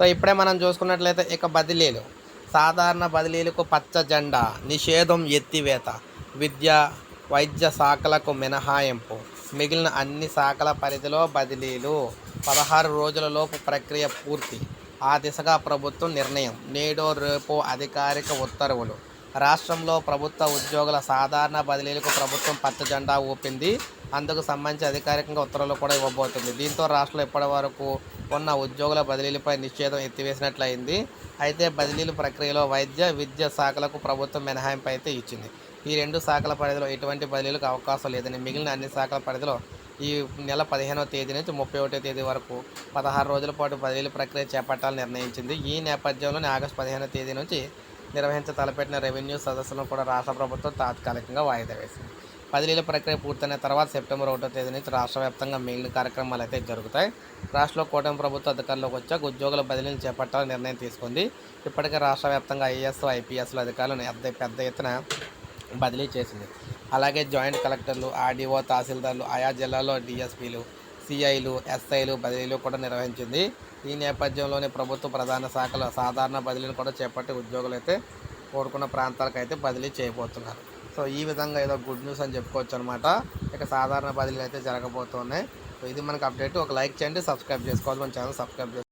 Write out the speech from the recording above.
So ఇప్పుడే మనం చూసుకున్నట్లయితే ఇక బదిలీలు. సాధారణ బదిలీలకు పచ్చ జెండా నిషేధం ఎత్తివేత విద్య వైద్య శాఖలకు మినహాయింపు. మిగిలిన అన్ని శాఖల పరిధిలో బదిలీలు. పదహారు రోజులలోపు ప్రక్రియ పూర్తి. ఆ దిశగా ప్రభుత్వం నిర్ణయం. నేడో రేపో అధికారిక ఉత్తర్వులు. రాష్ట్రంలో ప్రభుత్వ ఉద్యోగుల సాధారణ బదిలీలకు ప్రభుత్వం పచ్చ జెండా ఊపింది. అందుకు సంబంధించి అధికారికంగా ఉత్తర్వులు కూడా ఇవ్వబోతుంది. దీంతో రాష్ట్రంలో ఇప్పటి వరకు ఉన్న ఉద్యోగుల బదిలీలపై నిషేధం ఎత్తివేసినట్లయింది. అయితే బదిలీల ప్రక్రియలో వైద్య విద్య శాఖలకు ప్రభుత్వం మినహాయింపు అయితే ఇచ్చింది. ఈ రెండు శాఖల పరిధిలో ఎటువంటి బదిలీలకు అవకాశం లేదని మిగిలిన అన్ని శాఖల పరిధిలో ఈ నెల పదిహేనవ తేదీ నుంచి ముప్పై ఒకటో తేదీ వరకు పదహారు రోజుల పాటు బదిలీ ప్రక్రియ చేపట్టాలని నిర్ణయించింది. ఈ నేపథ్యంలోనే ఆగస్టు పదిహేనవ తేదీ నుంచి నిర్వహించ తలపెట్టిన రెవెన్యూ సదస్సులను కూడా రాష్ట్ర ప్రభుత్వం తాత్కాలికంగా వాయిదా వేసింది. బదిలీల ప్రక్రియ పూర్తయిన తర్వాత సెప్టెంబర్ ఒకటో తేదీ నుంచి రాష్ట్ర వ్యాప్తంగా మిగిలిన కార్యక్రమాలు అయితే జరుగుతాయి. రాష్ట్రంలో కూటమి ప్రభుత్వ అధికారులకు వచ్చాక ఉద్యోగుల బదిలీలు చేపట్టాలని నిర్ణయం తీసుకుంది. ఇప్పటికే రాష్ట్ర వ్యాప్తంగా ఐఏఎస్ ఐపీఎస్ల అధికారులను పెద్ద పెద్ద ఎత్తున బదిలీ చేసింది. అలాగే జాయింట్ కలెక్టర్లు ఆర్డీఓ తహసీల్దార్లు ఆయా జిల్లాల్లో డిఎస్పీలు సిఐలు ఎస్ఐలు బదిలీలు కూడా నిర్వహించింది. ఈ నేపథ్యంలోనే ప్రభుత్వ ప్రధాన శాఖల సాధారణ బదిలీని కూడా చేపట్టి ఉద్యోగులు అయితే కోరుకున్న ప్రాంతాలకు అయితే బదిలీ చేయబోతున్నారు. సో ఈ విధంగా ఏదో గుడ్ న్యూస్ అని చెప్పుకోవచ్చు అనమాట ఇక సాధారణ బదిలీలు అయితే జరగబోతున్నాయి. సో ఇది మనకు అప్డేట్. ఒక లైక్ చేయండి సబ్స్క్రైబ్ చేసుకోవాలి మన ఛానల్ సబ్స్క్రైబ్ చేసుకోవాలి